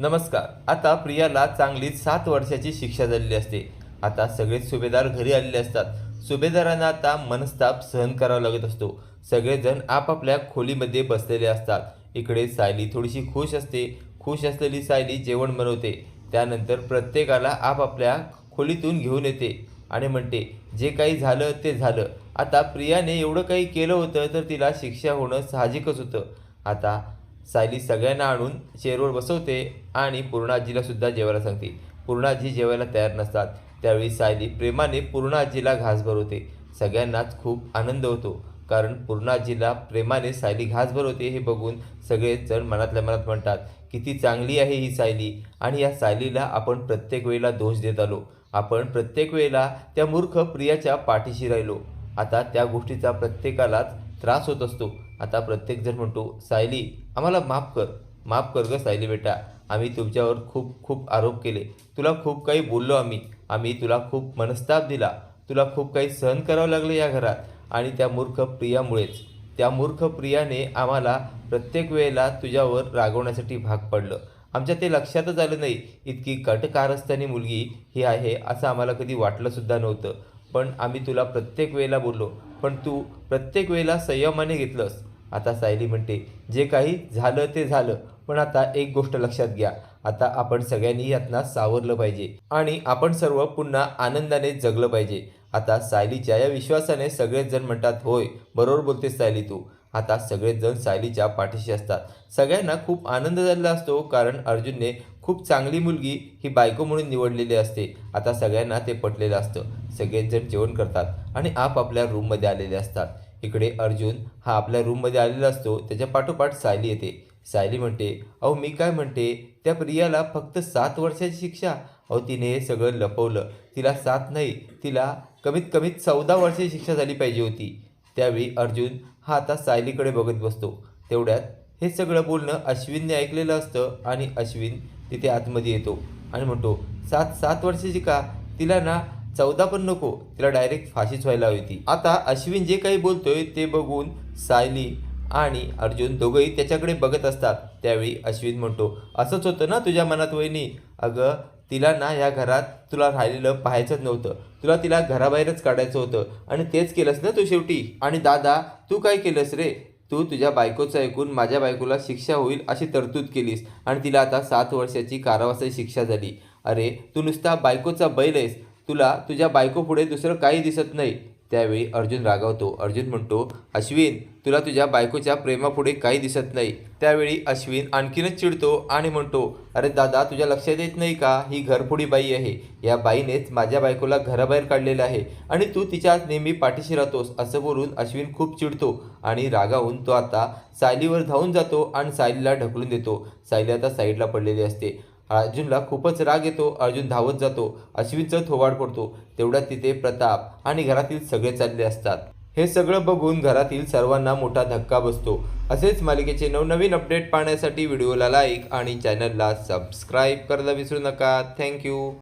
नमस्कार. आता प्रियाला चांगलीच सात वर्षाची शिक्षा झालेली असते. आता सगळेच सुभेदार घरी आलेले असतात. सुभेदारांना आता मनस्ताप सहन करावा लागत असतो. सगळेजण आपापल्या खोलीमध्ये बसलेले असतात. इकडे सायली थोडीशी खुश असते. खुश असलेली सायली जेवण बनवते. त्यानंतर प्रत्येकाला आपापल्या खोलीतून घेऊन येते आणि म्हणते जे काही झालं ते झालं. आता प्रियाने एवढं काही केलं होतं तर तिला शिक्षा होणं साहजिकच होतं. आता सायली सगळ्यांना आणून चेअरवर बसवते आणि पूर्णाजीलासुद्धा जेवायला सांगते. पूर्णाजी जेवायला तयार नसतात. त्यावेळी सायली प्रेमाने पूर्णाजीला घास भरवते. सगळ्यांनाच खूप आनंद होतो. कारण पूर्णाजीला प्रेमाने सायली घास भरवते हे बघून सगळेच जण मनातल्या मनात म्हणतात किती चांगली आहे ही सायली. आणि या सायलीला आपण प्रत्येक वेळेला दोष देत आलो. आपण प्रत्येक वेळेला त्या मूर्ख प्रियाच्या पाठीशी राहिलो. आता त्या गोष्टीचा प्रत्येकालाच त्रास होत असतो. आता प्रत्येकजण म्हणतो सायली आम्हाला माफ कर माफ कर ग सायली बेटा. आम्ही तुमच्यावर खूप खूप आरोप केले. तुला खूप काही बोललो आम्ही. आम्ही तुला खूप मनस्ताप दिला. तुला खूप काही सहन करावं लागलं या घरात. आणि त्या मूर्ख प्रियामुळेच. त्या मूर्ख प्रियाने आम्हाला प्रत्येक वेळेला तुझ्यावर रागवण्यासाठी भाग पडलं. आमच्या ते लक्षातच आलं नाही इतकी कटकारस्थानी मुलगी ही आहे असं आम्हाला कधी वाटलंसुद्धा नव्हतं. पण आम्ही तुला प्रत्येक वेळेला बोललो. पण तू प्रत्येक वेळेला संयमाने घेतलंस. आता सायली म्हणते जे काही झालं ते झालं पण आता एक गोष्ट लक्षात घ्या. आता आपण सगळ्यांनी यातना सावरलं पाहिजे आणि आपण सर्व पुन्हा आनंदाने जगलं पाहिजे. आता सायलीच्या या विश्वासाने सगळेच जण म्हणतात होय बरोबर बोलतेस सायली तू. आता सगळेच जण सायलीच्या पाठीशी असतात. सगळ्यांना खूप आनंद झालेला असतो कारण अर्जुनने खूप चांगली मुलगी ही बायको म्हणून निवडलेली असते. आता सगळ्यांना ते पटलेलं असतं. सगळेच जण जेवण करतात आणि आपापल्या रूममध्ये आलेले असतात. इकडे अर्जुन हा आपल्या रूममध्ये आलेला असतो. त्याच्या पाठोपाठ सायली येते. सायली म्हणते अहो मी काय म्हणते? त्या प्रियाला फक्त सात वर्षाची शिक्षा. अहो तिने हे सगळं लपवलं. तिला सात नाही तिला कमीत कमीत चौदा वर्षाची शिक्षा झाली पाहिजे होती. त्यावेळी अर्जुन हा आता सायलीकडे बघत बसतो. तेवढ्यात हे सगळं बोलणं अश्विनने ऐकलेलं असतं आणि अश्विन तिथे आतमध्ये येतो आणि म्हणतो सात सात वर्षाची का? तिला ना चौदा पण नको तिला डायरेक्ट फाशीच व्हायला हवी होती. आता अश्विन जे काही बोलतोय ते बघून सायली आणि अर्जुन दोघंही त्याच्याकडे बघत असतात. त्यावेळी अश्विन म्हणतो असंच होतं ना तुझ्या मनात वहिनी? अगं तिला ना या घरात तुला राहिलेलं पाहायचंच नव्हतं. तुला तिला घराबाहेरच काढायचं होतं आणि तेच केलंस ना तू शेवटी? आणि दादा तू काय केलंस रे? तू तुझ्या बायकोचं ऐकून माझ्या बायकोला शिक्षा होईल अशी तरतूद केलीस आणि तिला आता सात वर्षाची कारावासाची शिक्षा झाली. अरे तू नुसता बायकोचा बैल आहेस. तुला तुझ्या बायको पुढे दुसरं काही दिसत नाही. त्यावेळी अर्जुन रागावतो. अर्जुन म्हणतो अश्विन तुला तुझ्या बायकोच्या प्रेमापुढे काही दिसत नाही. त्यावेळी अश्विन आणखीनच चिडतो आणि म्हणतो अरे दादा तुझ्या लक्षात येत नाही का? ही घरफोडी बाई आहे. या बाईनेच माझ्या बायकोला घराबाहेर काढलेलं आहे आणि तू तिच्या नेहमी पाठीशी राहतोस. असं बोलून अश्विन खूप चिडतो आणि रागावून तो आता सायलीवर धावून जातो आणि सायलीला ढकलून देतो. सायली आता साईडला पडलेली असते. अर्जुनला खूपच राग येतो. अर्जुन धावत जातो. अश्विनचं थोवाड पडतो तेवढ्यात तिथे प्रताप आणि घरातील सगळे चालले असतात. हे सगळं बघून घरातील सर्वांना मोठा धक्का बसतो. असेच मालिकेचे नवनवीन अपडेट पाहण्यासाठी व्हिडिओला लाईक आणि चॅनलला सबस्क्राईब करायला विसरू नका. थँक्यू